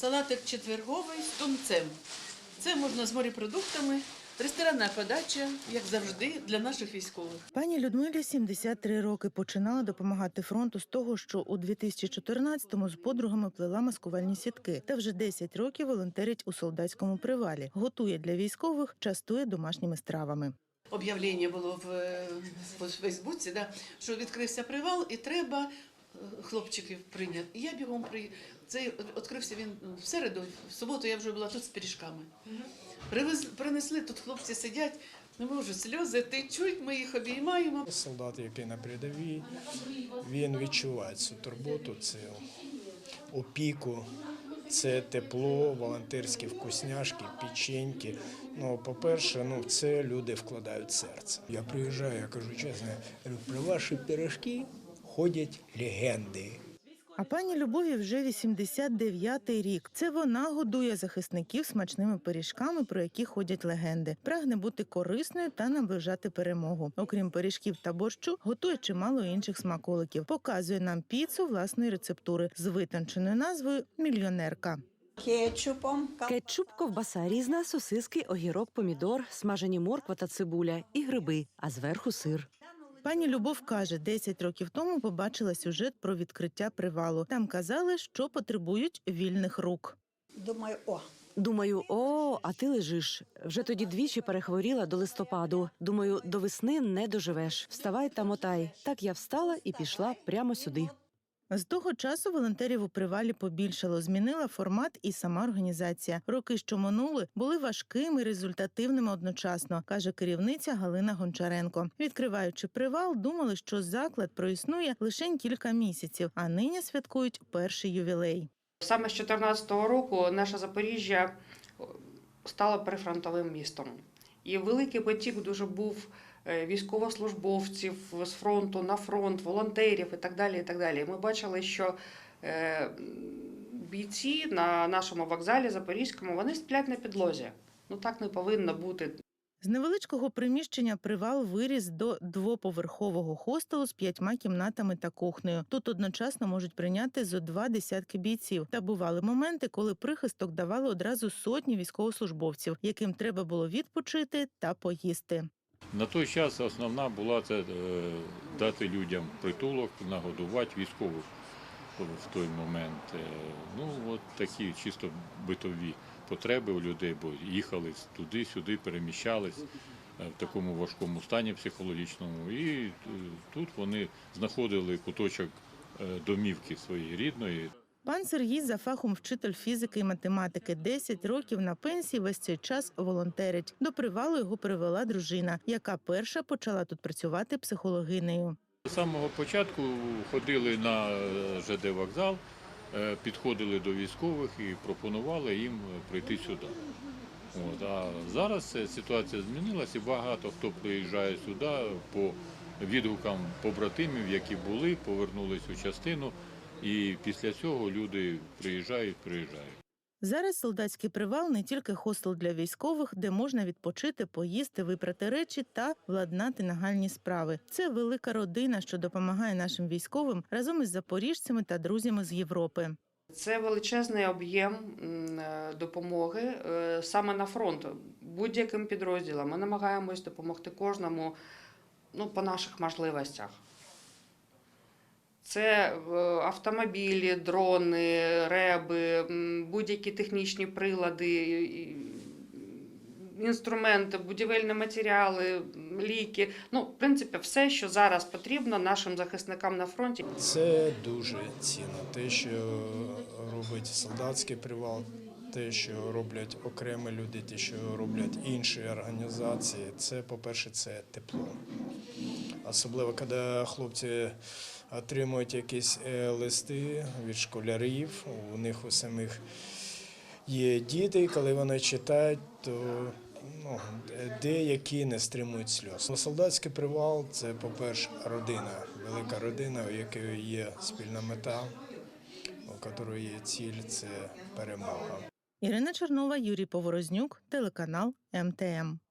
Салатик четверговий з тунцем. Це можна з морепродуктами, ресторанна подача, як завжди, для наших військових. Пані Людмилі 73 роки починала допомагати фронту з того, що у 2014-му з подругами плела маскувальні сітки, та вже 10 років волонтерить у солдатському привалі. Готує для військових, частує домашніми стравами. Об'явлення було в, е, Фейсбуці, да, що відкрився привал і треба хлопчиків прийняти. І я бігом при цей відкрився він в середу, в суботу я вже була тут з пиріжками. Привез, принесли, тут хлопці сидять, не можу, сльози течуть, ми їх обіймаємо. Солдат, який на передовій, він відчуває цю турботу, цю опіку, це тепло, волонтерські вкусняшки, печеньки. Ну, по-перше, ну, це люди вкладають серце. Я приїжджаю, я кажу чесно, я говорю, про ваші пирожки ходять легенди. А пані Любові вже 89-й рік. Це вона годує захисників смачними пиріжками, про які ходять легенди. Прагне бути корисною та наближати перемогу. Окрім пиріжків та борщу, готує чимало інших смаколиків. Показує нам піцу власної рецептури з витонченою назвою Мільйонерка. кетчупом. Кетчуп, ковбаса різна, сосиски, огірок, помідор, смажені морква та цибуля і гриби, а зверху сир. Пані Любов каже, 10 років тому побачила сюжет про відкриття привалу. Там казали, що потребують вільних рук. Думаю, о, Думаю, о, а ти лежиш. Вже тоді двічі перехворіла до листопаду. Думаю, до весни не доживеш. Вставай та мотай. Так я встала і пішла прямо сюди. З того часу волонтерів у привалі побільшало, змінила формат і сама організація. Роки, що минули, були важкими, і результативними одночасно, каже керівниця Галина Гончаренко. Відкриваючи привал, думали, що заклад проіснує лише кілька місяців, а нині святкують перший ювілей. Саме з 2014 року наше Запоріжжя стало прифронтовим містом. І великий потік дуже був е, військовослужбовців з фронту на фронт, волонтерів і так далі. І так далі. Ми бачили, що е, бійці на нашому вокзалі Запорізькому вони сплять на підлозі. Ну так не повинно бути. З невеличкого приміщення привал виріс до двоповерхового хостелу з п'ятьма кімнатами та кухнею. Тут одночасно можуть прийняти зо два десятки бійців. Та бували моменти, коли прихисток давали одразу сотні військовослужбовців, яким треба було відпочити та поїсти. На той час основна була це е, дати людям притулок, нагодувати військових в той момент. Е, Ну, от такі чисто битові потреби у людей, бо їхали туди-сюди, переміщались е, в такому важкому стані психологічному. І тут вони знаходили куточок домівки своєї рідної. Пан Сергій за фахом вчитель фізики і математики. 10 років на пенсії весь цей час волонтерить. До привалу його привела дружина, яка перша почала тут працювати психологинею. З самого початку ходили на е, ЖД вокзал, е, підходили до військових і пропонували їм прийти сюди. От, а зараз е, ситуація змінилася, багато хто приїжджає сюди по відгукам побратимів, які були, повернулись у частину, і після цього люди приїжджають, приїжджають. Зараз солдатський привал не тільки хостел для військових, де можна відпочити, поїсти, випрати речі та владнати нагальні справи. Це велика родина, що допомагає нашим військовим разом із запоріжцями та друзями з Європи. Це величезний об'єм е, допомоги е, саме на фронт, будь-яким підрозділам. Ми намагаємось допомогти кожному ну, по наших можливостях. Це е, автомобілі, дрони, реби, будь-які технічні прилади, інструменти, будівельні матеріали, ліки. Ну, в принципі, все, що зараз потрібно нашим захисникам на фронті. Це дуже цінно. Те, що робить солдатський привал, те, що роблять окремі люди, те, що роблять інші організації, це, по-перше, це тепло. Особливо, коли хлопці отримують якісь е, листи від школярів, у них у самих є діти, і коли вони читають, то ну, деякі не стримують сльоз. Солдатський привал це, по-перше, родина, велика родина, у якої є спільна мета, у якої є ціль це перемога. Ірина Чернова, Юрій Поворознюк, телеканал МТМ.